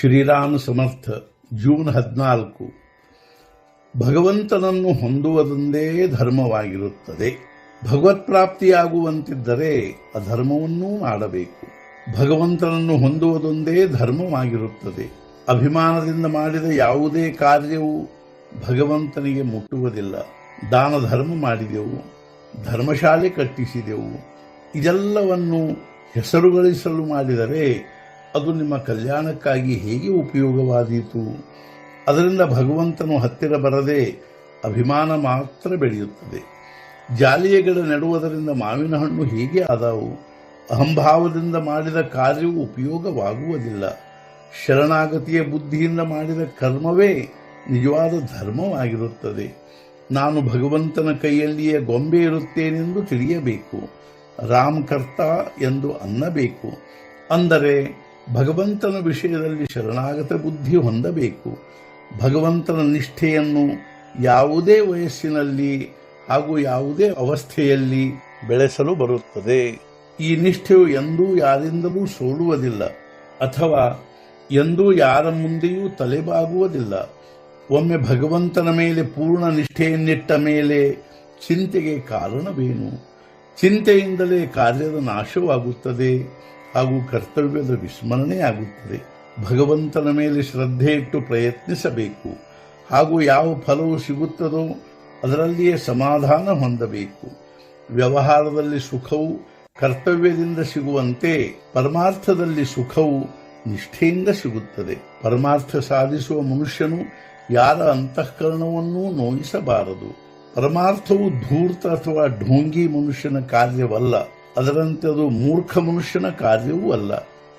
ಶ್ರೀರಾಮ ಸಮರ್ಥ June ಹದಿನಾಲ್ಕು. ಭಗವಂತನನ್ನು ಹೊಂದುವುದೊಂದೇ ಧರ್ಮವಾಗಿರುತ್ತದೆ. ಭಗವತ್ ಪ್ರಾಪ್ತಿಯಾಗುವಂತಿದ್ದರೆ ಅಧರ್ಮವನ್ನೂ ಮಾಡಬೇಕು. ಭಗವಂತನನ್ನು ಹೊಂದುವುದೊಂದೇ ಧರ್ಮವಾಗಿರುತ್ತದೆ. ಅಭಿಮಾನದಿಂದ ಮಾಡಿದ ಯಾವುದೇ ಕಾರ್ಯವು ಭಗವಂತನಿಗೆ ಮುಟ್ಟುವುದಿಲ್ಲ. ದಾನ ಧರ್ಮ ಮಾಡಿದೆವು, ಧರ್ಮಶಾಲೆ ಕಟ್ಟಿಸಿದೆವು. ಇದೆಲ್ಲವನ್ನು ಹೆಸರುಗಳಿಸಲು ಮಾಡಿದರೆ ಅದು ನಿಮ್ಮ ಕಲ್ಯಾಣಕ್ಕಾಗಿ ಹೇಗೆ ಉಪಯೋಗವಾದೀತು? ಅದರಿಂದ ಭಗವಂತನು ಹತ್ತಿರ ಬರದೆ ಅಭಿಮಾನ ಮಾತ್ರ ಬೆಳೆಯುತ್ತದೆ. ಜಾಲಿಯ ಗಿಡ ನೆಡುವುದರಿಂದ ಮಾವಿನ ಹಣ್ಣು ಹೇಗೆ ಆದವು? ಅಹಂಭಾವದಿಂದ ಮಾಡಿದ ಕಾರ್ಯವು ಉಪಯೋಗವಾಗುವುದಿಲ್ಲ. ಶರಣಾಗತಿಯ ಬುದ್ಧಿಯಿಂದ ಮಾಡಿದ ಕರ್ಮವೇ ನಿಜವಾದ ಧರ್ಮವಾಗಿರುತ್ತದೆ. ನಾನು ಭಗವಂತನ ಕೈಯಲ್ಲಿಯೇ ಗೊಂಬೆ ಇರುತ್ತೇನೆಂದು ತಿಳಿಯಬೇಕು. ರಾಮಕರ್ತ ಎಂದು ಅನ್ನಬೇಕು. ಅಂದರೆ ಭಗವಂತನ ವಿಷಯದಲ್ಲಿ ಶರಣಾಗತ ಬುದ್ಧಿ ಹೊಂದಬೇಕು. ಭಗವಂತನ ನಿಷ್ಠೆಯನ್ನು ಯಾವುದೇ ವಯಸ್ಸಿನಲ್ಲಿ ಹಾಗೂ ಯಾವುದೇ ಅವಸ್ಥೆಯಲ್ಲಿ ಬೆಳೆಸಲು ಬರುತ್ತದೆ. ಈ ನಿಷ್ಠೆಯು ಎಂದೂ ಯಾರಿಂದಲೂ ಸೋಲುವುದಿಲ್ಲ ಅಥವಾ ಎಂದೂ ಯಾರ ಮುಂದೆಯೂ ತಲೆಬಾಗುವುದಿಲ್ಲ. ಒಮ್ಮೆ ಭಗವಂತನ ಮೇಲೆ ಪೂರ್ಣ ನಿಷ್ಠೆಯನ್ನಿಟ್ಟ ಮೇಲೆ ಚಿಂತೆಗೆ ಕಾರಣವೇನು? ಚಿಂತೆಯಿಂದಲೇ ಕಾರ್ಯದ ನಾಶವಾಗುತ್ತದೆ. ಹಾಗೂ ಕರ್ತವ್ಯದ ವಿಸ್ಮರಣೆಯಾಗುತ್ತದೆ ಭಗವಂತನ ಮೇಲೆ ಶ್ರದ್ಧೆ ಇಟ್ಟು ಪ್ರಯತ್ನಿಸಬೇಕು. ಹಾಗೂ ಯಾವ ಫಲವು ಸಿಗುತ್ತದೋ ಅದರಲ್ಲಿಯೇ ಸಮಾಧಾನ ಹೊಂದಬೇಕು. ವ್ಯವಹಾರದಲ್ಲಿ ಸುಖವು ಕರ್ತವ್ಯದಿಂದ ಸಿಗುವಂತೆ ಪರಮಾರ್ಥದಲ್ಲಿ ಸುಖವು ನಿಷ್ಠೆಯಿಂದ ಸಿಗುತ್ತದೆ. ಪರಮಾರ್ಥ ಸಾಧಿಸುವ ಮನುಷ್ಯನು ಯಾರ ಅಂತಃಕರಣವನ್ನೂ ನೋಯಿಸಬಾರದು. ಪರಮಾರ್ಥವು ಧೂರ್ತ ಅಥವಾ ಢೋಂಗಿ ಮನುಷ್ಯನ ಕಾರ್ಯವಲ್ಲ. ಅದರಂತೆ ಅದು ಮೂರ್ಖ ಮನುಷ್ಯನ ಕಾರ್ಯವೂ ಅಲ್ಲ.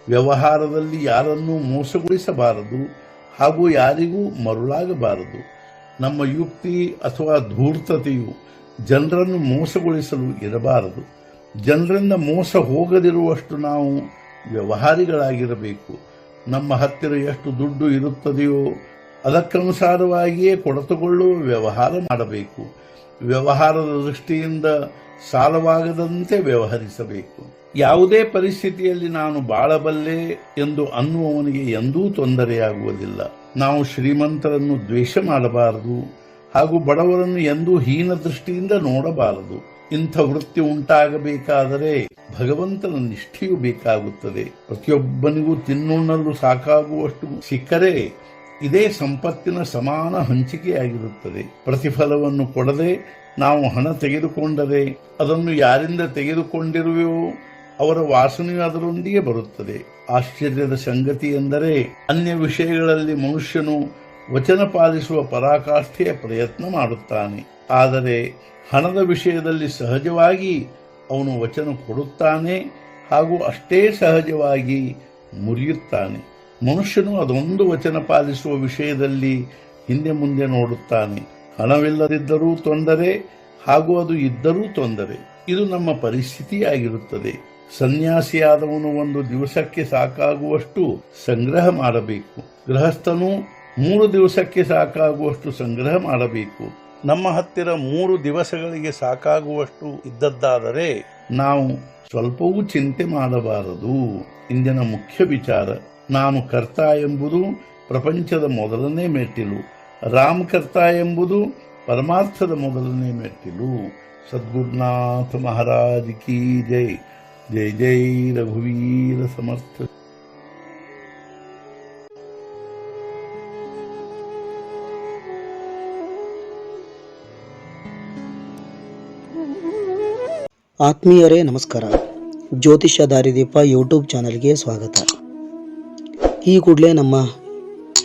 ವ್ಯವಹಾರದಲ್ಲಿ ಯಾರನ್ನೂ ಮೋಸಗೊಳಿಸಬಾರದು ಹಾಗೂ ಯಾರಿಗೂ ಮರುಳಾಗಬಾರದು. ನಮ್ಮ ಯುಕ್ತಿ ಅಥವಾ ಧೂರ್ತತೆಯು ಜನರನ್ನು ಮೋಸಗೊಳಿಸಲು ಇರಬಾರದು. ಜನರಿಂದ ಮೋಸ ಹೋಗದಿರುವಷ್ಟು ನಾವು ವ್ಯವಹಾರಿಗಳಾಗಿರಬೇಕು. ನಮ್ಮ ಹತ್ತಿರ ಎಷ್ಟು ದುಡ್ಡು ಇರುತ್ತದೆಯೋ ಅದಕ್ಕನುಸಾರವಾಗಿಯೇ ಕೊಡತುಕೊಳ್ಳುವ ವ್ಯವಹಾರ ಮಾಡಬೇಕು. ವ್ಯವಹಾರದ ದೃಷ್ಟಿಯಿಂದ ಸಾಲವಾಗದಂತೆ ವ್ಯವಹರಿಸಬೇಕು. ಯಾವುದೇ ಪರಿಸ್ಥಿತಿಯಲ್ಲಿ ನಾನು ಬಾಳಬಲ್ಲೆ ಎಂದು ಅನ್ನುವವನಿಗೆ ಎಂದೂ ತೊಂದರೆಯಾಗುವುದಿಲ್ಲ. ನಾವು ಶ್ರೀಮಂತರನ್ನು ದ್ವೇಷ ಮಾಡಬಾರದು ಹಾಗೂ ಬಡವರನ್ನು ಎಂದೂ ಹೀನ ದೃಷ್ಟಿಯಿಂದ ನೋಡಬಾರದು. ಇಂಥ ವೃತ್ತಿ ಉಂಟಾಗಬೇಕಾದರೆ ಭಗವಂತನ ನಿಷ್ಠೆಯು ಬೇಕಾಗುತ್ತದೆ. ಪ್ರತಿಯೊಬ್ಬನಿಗೂ ತಿನ್ನುಣ್ಣಲು ಸಾಕಾಗುವಷ್ಟು ಸಿಕ್ಕರೆ ಇದೇ ಸಂಪತ್ತಿನ ಸಮಾನ ಹಂಚಿಕೆಯಾಗಿರುತ್ತದೆ. ಪ್ರತಿಫಲವನ್ನು ಕೊಡದೆ ನಾವು ಹಣ ತೆಗೆದುಕೊಂಡರೆ ಅದನ್ನು ಯಾರಿಂದ ತೆಗೆದುಕೊಂಡಿರುವೆವೋ? ಅವರ ವಾಸನೆಯು ಅದರೊಂದಿಗೆ ಬರುತ್ತದೆ. ಆಶ್ಚರ್ಯದ ಸಂಗತಿ ಎಂದರೆ ಅನ್ಯ ವಿಷಯಗಳಲ್ಲಿ ಮನುಷ್ಯನು ವಚನ ಪಾಲಿಸುವ ಪರಾಕಾಷ್ಠೆಯ ಪ್ರಯತ್ನ ಮಾಡುತ್ತಾನೆ. ಆದರೆ ಹಣದ ವಿಷಯದಲ್ಲಿ ಸಹಜವಾಗಿ ಅವನು ವಚನ ಕೊಡುತ್ತಾನೆ ಹಾಗೂ ಅಷ್ಟೇ ಸಹಜವಾಗಿ ಮುರಿಯುತ್ತಾನೆ. ಮನುಷ್ಯನು ಅದೊಂದು ವಚನ ಪಾಲಿಸುವ ವಿಷಯದಲ್ಲಿ ಹಿಂದೆ ಮುಂದೆ ನೋಡುತ್ತಾನೆ. ಹಣವಿಲ್ಲದಿದ್ದರೂ ತೊಂದರೆ ಹಾಗೂ ಅದು ಇದ್ದರೂ ತೊಂದರೆ. ಇದು ನಮ್ಮ ಪರಿಸ್ಥಿತಿಯಾಗಿರುತ್ತದೆ. ಸನ್ಯಾಸಿಯಾದವನು ಒಂದು ದಿವಸಕ್ಕೆ ಸಾಕಾಗುವಷ್ಟು ಸಂಗ್ರಹ ಮಾಡಬೇಕು. ಗೃಹಸ್ಥನು ಮೂರು ದಿವಸಕ್ಕೆ ಸಾಕಾಗುವಷ್ಟು ಸಂಗ್ರಹ ಮಾಡಬೇಕು. ನಮ್ಮ ಹತ್ತಿರ ಮೂರು ದಿವಸಗಳಿಗೆ ಸಾಕಾಗುವಷ್ಟು ಇದ್ದದ್ದಾದರೆ ನಾವು ಸ್ವಲ್ಪವೂ ಚಿಂತೆ ಮಾಡಬಾರದು. ಇಂದಿನ ಮುಖ್ಯ ವಿಚಾರ, ನಾನು ಕರ್ತ ಎಂಬುದು ಪ್ರಪಂಚದ ಮೊದಲನೇ ಮೆಟ್ಟಿಲು. ರಾಮಕರ್ತ ಎಂಬುದು ಪರಮಾರ್ಥದ ಮೊದಲನೇ ಮೆಟ್ಟಿಲು ಸದ್ಗುರುನಾಥ ಮಹಾರಾಜ್ ಕಿ ಜೈ ಜೈ ಜೈ ರಘುವೀರ ಸಮರ್ಥ ಆತ್ಮೀಯರೇ ನಮಸ್ಕಾರ ಜ್ಯೋತಿಷ್ಯ ದಾರಿದೀಪ ಯೂಟ್ಯೂಬ್ ಚಾನಲ್ಗೆ ಸ್ವಾಗತ ಈ ಕೂಡಲೇ ನಮ್ಮ